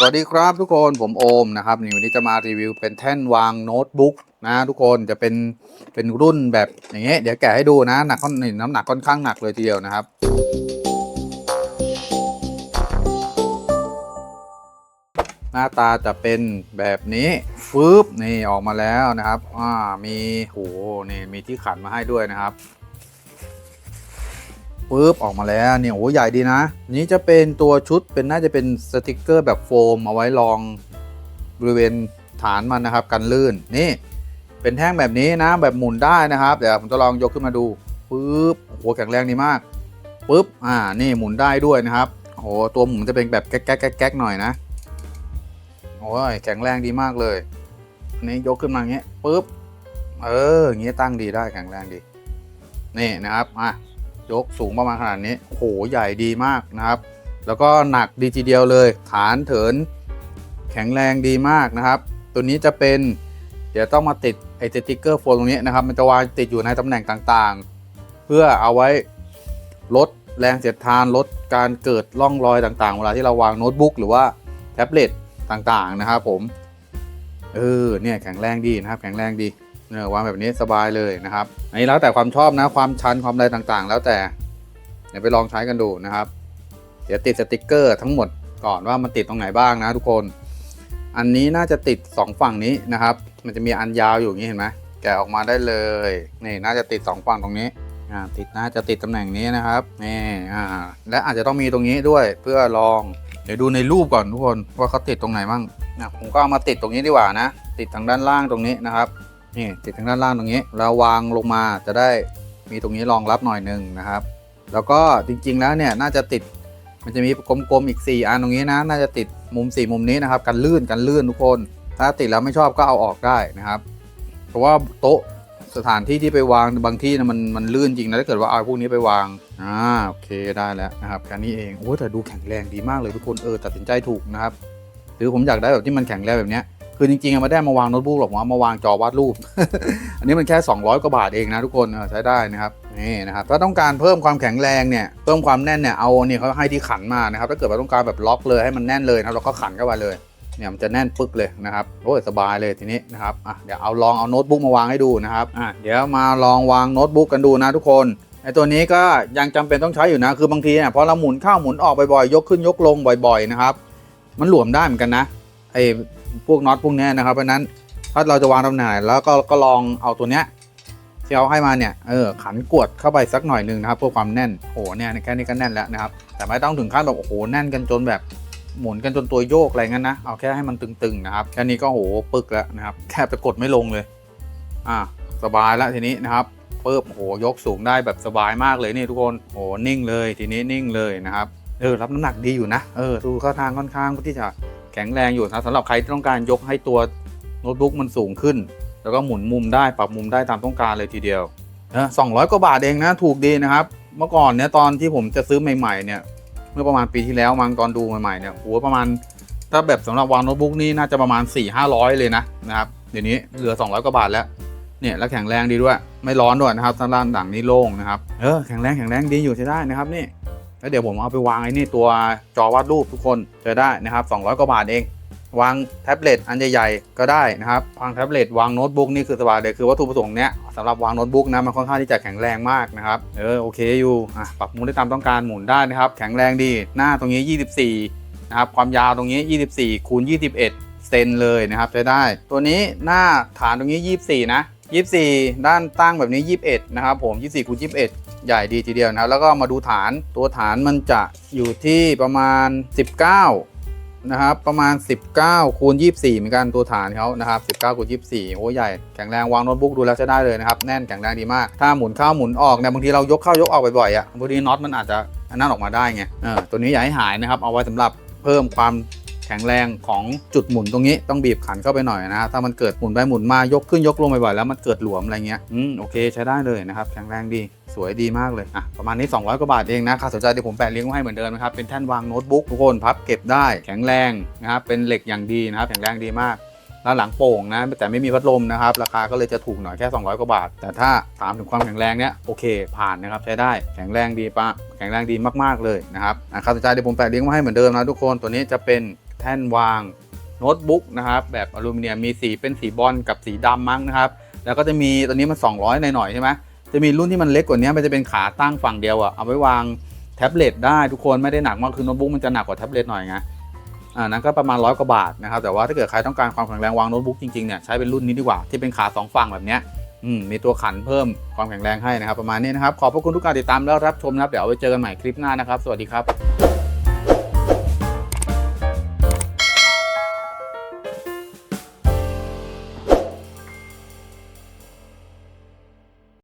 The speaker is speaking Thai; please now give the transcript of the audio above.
สวัสดีครับทุกคนผมโอมนะครับนี่วันนี้จะมารีวิวเป็นแท่นวางโน้ตบุ๊กนะทุกคนจะเป็นเป็นรุ่นแบบอย่างเงี้ยเดี๋ยวแกะให้ดูนะหนักค่อนนี่น้ำหนักค่อนข้างหนักเลยทีเดียวนะครับ หน้าตาจะเป็นแบบนี้ฟืบนี่ออกมาแล้วนะครับอ่ามีโหนี่มีที่ขันมาให้ด้วยนะครับ ปึ๊บออกมาแล้วเนี่ยโอ้ใหญ่ดีนะ นี้จะเป็นตัวชุดเป็นน่าจะเป็นสติกเกอร์แบบโฟมเอาไว้รองบริเวณฐานมันนะครับกันลื่นนี่เป็นแท่งแบบนี้นะแบบหมุนได้นะครับ เดี๋ยวผมจะลองยกขึ้นมาดูปึ๊บโอ้โหแข็งแรงดีมากปึ๊บอ่านี่หมุนได้ด้วยนะครับโอ้โหตัวหมุนจะเป็นแบบแก๊กแก๊กแก๊กแก๊กหน่อยนะโอ้ยแข็งแรงดีมากเลยอันนี้ยกขึ้นมาอย่างเงี้ยปึ๊บเอออย่างเงี้ยตั้งดีได้แข็งแรงดีนี่นะครับอะ ยกสูงประมาณขนาดนี้โหใหญ่ดีมากนะครับ แล้วก็หนักดีทีเดียวเลย ฐานเถิน แข็งแรงดีมากนะครับ ตัวนี้จะเป็น เดี๋ยวต้องมาติดไอสติ๊กเกอร์โฟนตรงนี้นะครับ มันจะวางติดอยู่ในตำแหน่งต่างๆ เพื่อเอาไว้ลดแรงเสียดทานลดการเกิดร่องรอยต่างๆ เวลาที่เราวางโน้ตบุ๊กหรือว่าแท็บเล็ตต่างๆนะครับผม เออเนี่ยแข็งแรงดีนะครับ แข็งแรงดี เออวางแบบนี้สบายเลยนะครับ อันนี้แล้วแต่ความชอบนะความชันความอะไรต่างๆ แล้วแต่เดี๋ยวไปลองใช้กันดูนะครับ เดี๋ยวติดสติกเกอร์ทั้งหมดก่อนว่ามันติดตรงไหนบ้างนะทุกคน อันนี้น่าจะติด 2 ฝั่งนี้นะครับ มันจะมีอันยาวอยู่อย่างนี้เห็นไหมแกะออกมาได้เลยนี่น่าจะติด 2 ฝั่งตรงนี้อ่าติดน่าจะติดตำแหน่งนี้นะครับนี่อ่าและอาจจะต้องมีตรงนี้ด้วยเพื่อลองเดี๋ยวดูในรูปก่อนทุกคนว่าเขาติดตรงไหนบ้างนะผมก็เอามาติดตรงนี้ดีกว่านะ ติดทางด้านล่างตรงนี้นะครับ นี่ติดทางด้านล่างตรงนี้เราวางลงมาจะได้มีตรงนี้รองรับหน่อยหนึ่งนะครับ แล้วก็จริงๆแล้วเนี่ยน่าจะติดมันจะมีกลมๆอีก 4 อันตรงนี้นะน่าจะติดมุม 4 มุมนี้นะครับกันลื่นกันลื่นทุกคน ถ้าติดแล้วไม่ชอบก็เอาออกได้นะครับ เพราะว่าโต๊ะสถานที่ที่ไปวางบางที่นะมันมันลื่นจริงนะถ้าเกิดว่าเอาพวกนี้ไปวางอ่าโอเคได้แล้วนะครับแค่นี้เองโอ้แต่ดูแข็งแรงดีมากเลยทุกคนเออตัดสินใจถูกนะครับ หรือผมอยากได้แบบที่มันแข็งแรงแบบเนี้ย คือจริงๆไม่ได้มาวางโน้ตบุ๊กหรอกผมเอามาวางจอวาดรูป อันนี้มันแค่ 200 กว่าบาทเองนะทุกคนใช้ได้นะครับนี่นะครับถ้าต้องการเพิ่มความแข็งแรงเนี่ยเพิ่มความแน่นเนี่ยเอาเนี่ยเขาให้ที่ขันมานะครับถ้าเกิดว่าต้องการแบบล็อกเลยให้มันแน่นเลยนะเราก็ขันเข้าไปเลยเนี่ยมันจะแน่นปึ๊กเลยนะครับโอ้ยสบายเลยทีนี้นะครับอะเดี๋ยวเอาลองเอาโน้ตบุ๊กมาวางให้ดูนะครับอะเดี๋ยวมาลองวางโน้ตบุ๊กกันดูนะทุกคนไอตัวนี้ก็ยังจำเป็นต้องใช้อยู่นะคือบางทีเนี่ยพอเราหมุนเข้าหมุนออกบ่อยๆยกขึ้นยกลงบ่อย ๆนะครับ มันหลวมได้เหมือนกันนะไอ พวกน็อตพวกนี้นะครับเพราะนั้นถ้าเราจะวางตำแหน่งแล้วก็ก็ลองเอาตัวเนี้ยที่เอาให้มาเนี่ยเออขันกวดเข้าไปสักหน่อยหนึ่งนะครับเพื่อความแน่นโอ้โหเนี่ยแค่นี้ก็แน่นแล้วนะครับ แต่ไม่ต้องถึงขั้นแบบโอ้โหแน่นกันจนแบบหมุนกันจนตัวโยกอะไรงั้นนะเอาแค่ให้มันตึงๆนะครับแค่นี้ก็โหปึกแล้วนะครับแค่ไปกดไม่ลงเลยอ่าสบายแล้วทีนี้นะครับปึ๊บโอ้โหยกสูงได้แบบสบายมากเลยนี่ทุกคนโอ้โหนิ่งเลยทีนี้นิ่งเลยนะครับเออรับน้ำหนักดีอยู่นะเออดูข้าทางค่อนข้างที่จะ แข็งแรงอยู่นะสำหรับใครที่ต้องการยกให้ตัวโน้ตบุ๊กมันสูงขึ้น แล้วก็หมุนมุมได้ปรับมุมได้ตามต้องการเลยทีเดียวเออสองร้อยกว่าบาทเองนะถูกดีนะครับ เมื่อก่อนเนี่ยตอนที่ผมจะซื้อใหม่ๆเนี่ยเมื่อประมาณปีที่แล้วมังตอนดูใหม่ๆเนี่ยโหประมาณถ้าแบบสำหรับวางโน้ตบุ๊กนี่น่าจะประมาณ 4 5 0 0 เลยนะนะครับเดี๋ยวนี้เหลือ 200 กว่าบาทแล้วเนี่ยแล้วแข็งแรงดีด้วย ไม่ร้อนด้วยนะครับทางด้านดังนี้โล่งนะครับเออแข็งแรงแข็งแรงดีอยู่ใช้ได้นะครับนี่ แล้วเดี๋ยวผมเอาไปวางไอ้นี่ตัวจอวาดรูปทุกคนจะได้นะครับ 200 กว่าบาทเอง วางแท็บเล็ตอันใหญ่ๆก็ได้นะครับวางแท็บเล็ตวางโน้ตบุ๊กนี่คือสบายเลยคือวัตถุประสงค์เนี้ยสำหรับวางโน้ตบุ๊กนะมันค่อนข้างที่จะแข็งแรงมากนะครับเออโอเคอยู่อะปรับมุมได้ตามต้องการหมุนได้นะครับ แข็งแรงดีหน้าตรงนี้ 24นะครับความยาวตรงนี้ 24คูณ21เซนเลยนะครับใช้ได้ ตัวนี้หน้าฐานตรงนี้ 24 นะ 24 ด้านตั้งแบบนี้ 21 นะครับผม 24คูณ21 ใหญ่ดีทีเดียวนะครับ แล้วก็มาดูฐานตัวฐานมันจะอยู่ที่ประมาณ 19 นะครับ ประมาณ 19คูณ24 เหมือนกันตัวฐานเขานะครับ19คูณ24โอ้ใหญ่แข็งแรงวางโน้ตบุ๊กดูแล้วใช้ได้เลยนะครับแน่นแข็งแรงดีมาก ถ้าหมุนเข้าหมุนออกเนี่ยบางทีเรายกเข้ายกออกบ่อยๆอะบางทีน็อตมันอาจจะอันนั้นออกมาได้ไงเออตัวนี้อย่าให้หายนะครับเอาไว้สำหรับเพิ่มความ แข็งแรงของจุดหมุนตรงนี้ต้องบีบขันเข้าไปหน่อยนะถ้ามันเกิดหมุนไปหมุนมายกขึ้นยกลงบ่อยๆแล้วมันเกิดหลวมอะไรเงี้ยอืมโอเคใช้ได้เลยนะครับแข็งแรงดีสวยดีมากเลยอะประมาณนี้ 200 กว่าบาทเองนะใครสนใจเดี๋ยวผมแปะลิงก์ไว้ให้เหมือนเดิมนะครับเป็นแท่นวางโน้ตบุ๊กทุกคนพับเก็บได้แข็งแรงนะครับเป็นเหล็กอย่างดีนะครับแข็งแรงดีมากแล้วหลังโป่งนะแต่ไม่มีพัดลมนะครับ ราคาก็เลยจะถูกหน่อยแค่ 200 กว่าบาท แต่ถ้าถามถึงความแข็งแรงเนี้ยโอเค ผ่านนะครับใช้ได้แข็งแรงดีปะแข็งแรงดีมากๆเลยนะครับอะใครสนใจเดี๋ยวผมแปะลิงก์ไว้ให้เหมือนเดิมนะทุกคนตัวนี้จะเป็น ท่ท่นวางโน้ตบุ๊กนะครับแบบอลูมิเนียมมีสีเป็นสีบอลกับสีดำมั้งนะครับ แล้วก็จะมีตัวนี้มัน 200 หน่อยๆใช่ไหมจะมีรุ่นที่มันเล็กกว่านี้มันจะเป็นขาตั้งฝั่งเดียวอะเอาไว้วางแท็บเล็ตได้ทุกคนไม่ได้หนักมากคือโน้ตบุ๊กมันจะหนักกว่าแท็บเล็ตหน่อยไงอ่านั้นก็ประมาณร้อยกว่าบาทนะครับแต่ว่าถ้าเกิดใครต้องการความแข็งแรงวางโน้ตบุ๊กจริงๆเนี่ยใช้เป็นรุ่นนี้ดีกว่าที่เป็นขาสองฝั่งแบบเนี้ยอืมมีตัวขันเพิ่มความแข็งแรงให้นะครับประมาณนี้นะครับขอบพระคุณทุกการติดตามแล้วรับชมนะครับเดี๋ยวไว้เจอกันใหม่คลิปหน้านะครับ สวัสดีครับ